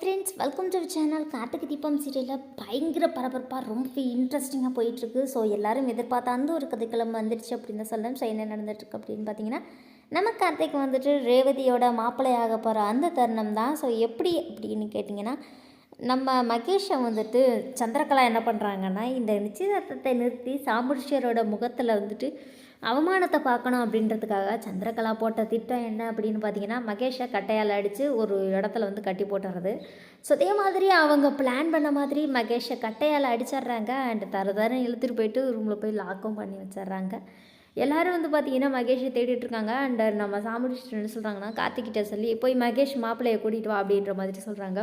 Friends welcome to channel Karthik Deepam சீரியலில் பயங்கர பரபரப்பாக ரொம்ப இன்ட்ரெஸ்டிங்காக போயிட்டுருக்கு. ஸோ எல்லாரும் எதிர்பார்த்த அந்த ஒரு கதைக்கிழமை வந்துடுச்சு அப்படின்னு தான் சொல்லலாம் ஸோ என்ன நடந்துட்டுருக்கு அப்படின்னு பார்த்தீங்கன்னா நம்ம கார்த்திக் வந்துட்டு ரேவதியோட மாப்பிள்ளையாக போகிற அந்த தருணம் தான். ஸோ எப்படி அப்படின்னு கேட்டிங்கன்னா நம்ம மகேஷை வந்துட்டு சந்திரகலா என்ன பண்ணுறாங்கன்னா இந்த நிச்சயதார்த்தத்தை நிறுத்தி சாமுடிஷியரோட முகத்தில் வந்துட்டு அவமானத்தை பார்க்கணும் அப்படின்றதுக்காக சந்திரகலா போட்ட திட்டம் என்ன அப்படின்னு பார்த்தீங்கன்னா மகேஷை கட்டையால் அடித்து ஒரு இடத்துல வந்து கட்டி போட்டுறது. ஸோ அதே மாதிரி அவங்க பிளான் பண்ண மாதிரி மகேஷை கட்டையால் அடிச்சிடுறாங்க அண்ட் தர தரம் இழுத்துட்டு போயிட்டு ரூமில் போய் லாக்கும் பண்ணி வச்சிடுறாங்க. எல்லோரும் வந்து பார்த்தீங்கன்னா மகேஷை தேடிட்டு இருக்காங்க அண்ட் நம்ம சாமுடிஷ்டர் என்ன சொல்கிறாங்கன்னா கார்த்திகிட்ட சொல்லி போய் மகேஷ் மாப்பிள்ளையை கூட்டிகிட்டு வா அப்படின்ற மாதிரி சொல்கிறாங்க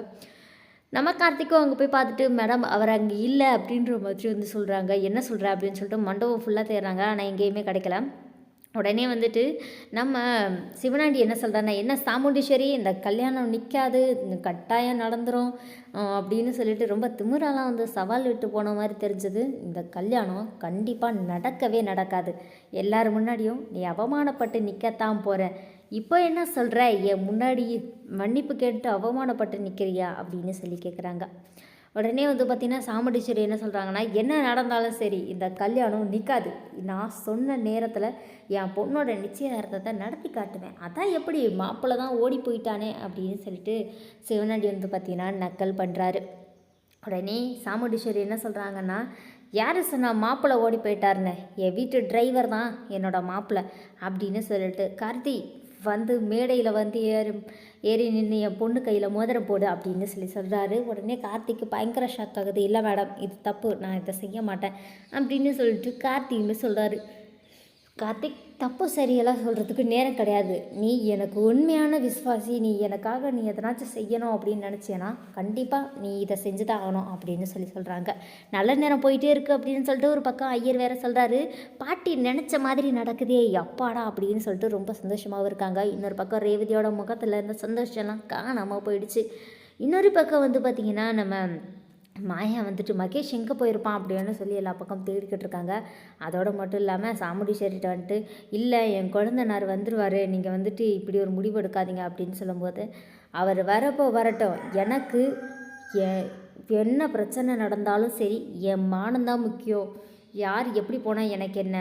நம்ம கார்த்திக்கும் அங்கே போய் பார்த்துட்டு மேடம் அவர் அங்கே இல்லை அப்படின்ற மாதிரி வந்து சொல்கிறாங்க என்ன சொல்கிற அப்படின்னு சொல்லிட்டு மண்டபம் ஃபுல்லாக தேடுறாங்க. ஆனால் எங்கேயுமே கிடைக்கல. உடனே வந்துட்டு நம்ம சிவனாண்டி என்ன சொல்கிறாங்க என்ன சாமுண்டீஸ்வரி இந்த கல்யாணம் நிற்காது கட்டாயம் நடந்துடும் அப்படின்னு சொல்லிட்டு ரொம்ப திமிராலாம் வந்து சவால் விட்டு போன மாதிரி தெரிஞ்சது. இந்த கல்யாணம் கண்டிப்பாக நடக்கவே நடக்காது. எல்லார் முன்னாடியும் நீ அவமானப்பட்டு நிற்கத்தான் போகிற இப்போ என்ன சொல்கிற என் முன்னாடி மன்னிப்பு கேட்டு அவமானப்பட்டு நிற்கிறியா அப்படின்னு சொல்லி கேட்குறாங்க உடனே வந்து பார்த்தீங்கன்னா சாமுண்டீஸ்வரி என்ன சொல்கிறாங்கன்னா என்ன நடந்தாலும் சரி இந்த கல்யாணம் நிற்காது நான் சொன்ன நேரத்தில் என் பொண்ணோட நிச்சயதார்த்தத்தை நடத்தி காட்டுவேன். அதான் எப்படி மாப்பிள்ளை தான் ஓடி போயிட்டானே அப்படின்னு சொல்லிட்டு சிவனடி வந்து பார்த்தீங்கன்னா நக்கல் பண்ணுறாரு உடனே சாமுண்டீஸ்வரி என்ன சொல்கிறாங்கன்னா யார் சொன்னா மாப்பிள்ளை ஓடி போயிட்டாருன்னு? என் வீட்டு டிரைவர் தான் என்னோட மாப்பிள்ளை அப்படின்னு சொல்லிட்டு கார்த்தி வந்து மேடையில் வந்து ஏறி ஏறி நின்று என் பொண்ணு கையில் மோதிரம் போடு அப்படின்னு சொல்லி சொல்கிறாரு உடனே கார்த்திக்கு பயங்கர ஷாக் ஆகுது. இல்லை மேடம் இது தப்பு. நான் இதை செய்ய மாட்டேன் அப்படின்னு சொல்லிட்டு கார்த்தின்னு சொல்கிறாரு கார்த்திக் தப்பு சரியெல்லாம் சொல்கிறதுக்கு நேரம் கிடையாது. நீ எனக்கு உண்மையான விஸ்வாசி நீ எனக்காக நீ எதனாச்சும் செய்யணும் அப்படின்னு நினச்சேன்னா கண்டிப்பாக நீ இதை செஞ்சு தான் ஆகணும் அப்படின்னு சொல்லி சொல்கிறாங்க நல்ல நேரம் போயிட்டே இருக்குது அப்படின்னு சொல்லிட்டு ஒரு பக்கம் ஐயர் வேற சொல்கிறாரு பாட்டி நினச்ச மாதிரி நடக்குதே அப்பாடா அப்படின்னு சொல்லிட்டு ரொம்ப சந்தோஷமாகவும் இருக்காங்க. இன்னொரு பக்கம் ரேவதியோட முகத்தில் இருந்த சந்தோஷம்லாம் காணாமல் போயிடுச்சு. இன்னொரு பக்கம் வந்து பார்த்திங்கன்னா நம்ம மாயா வந்துட்டு மகேஷ் எங்கே போயிருப்பான்? அப்படின்னு சொல்லி எல்லா பக்கம் தேடிக்கிட்டு இருக்காங்க. அதோட மட்டும் இல்லாமல் சாமுண்டீஸ்வரிட்ட வந்துட்டு இல்லை என் குழந்தனார் வந்துடுவார் நீங்கள் வந்துட்டு இப்படி ஒரு முடிவு எடுக்காதீங்க. அப்படின்னு சொல்லும்போது அவர் வரப்போ வரட்டும். எனக்கு என்ன பிரச்சனை நடந்தாலும் சரி என் மானம்தான் முக்கியம். யார் எப்படி போனால் எனக்கு என்ன?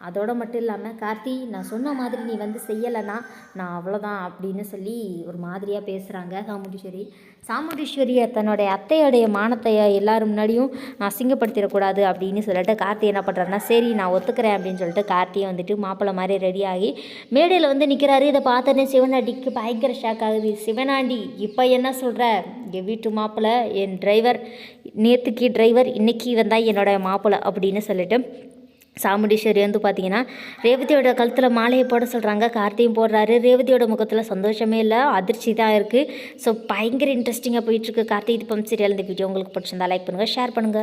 அதோடு மட்டும் இல்லாமல் கார்த்தி நான் சொன்ன மாதிரி நீ வந்து செய்யலைன்னா நான் அவ்வளோதான் அப்படின்னு சொல்லி ஒரு மாதிரியாக பேசுகிறாங்க சாமுண்டீஸ்வரி. சாமுண்டீஸ்வரியை தன்னுடைய அத்தையோடைய மானத்தை எல்லோரும் முன்னாடியும் அசிங்கப்படுத்திடக்கூடாது அப்படின்னு சொல்லிட்டு கார்த்தி என்ன பண்ணுறாருன்னா சரி நான் ஒத்துக்கிறேன் அப்படின்னு சொல்லிட்டு கார்த்தியை வந்துட்டு மாப்பிள்ளை மாதிரி ரெடியாகி மேடையில் வந்து நிற்கிறாரு இதை பார்த்தோன்னே சிவனாண்டிக்கு பயங்கர ஷாக் ஆகுது. சிவனாண்டி இப்போ என்ன சொல்கிற என் வீட்டு மாப்பிள்ளை என் டிரைவர் நேற்றுக்கு டிரைவர் இன்றைக்கி வந்தால் என்னோட மாப்பிள்ளை அப்படின்னு சொல்லிட்டு சாமுண்டீஸ்வரி வந்து பார்த்தீங்கன்னா ரேவதியோட கழுத்தில் மாலையை போட சொல்கிறாங்க கார்த்தியும் போடுறாரு. ரேவதியோட முகத்தில் சந்தோஷமே இல்லை அதிர்ச்சி தான் இருக்குது ஸோ பயங்கர இன்ட்ரெஸ்டிங்காக போயிட்டுருக்கு கார்த்திகை தீபம் சீரியல் இந்த வீடியோ உங்களுக்கு பிடிச்சிருந்தா லைக் பண்ணுங்கள் ஷேர் பண்ணுங்கள்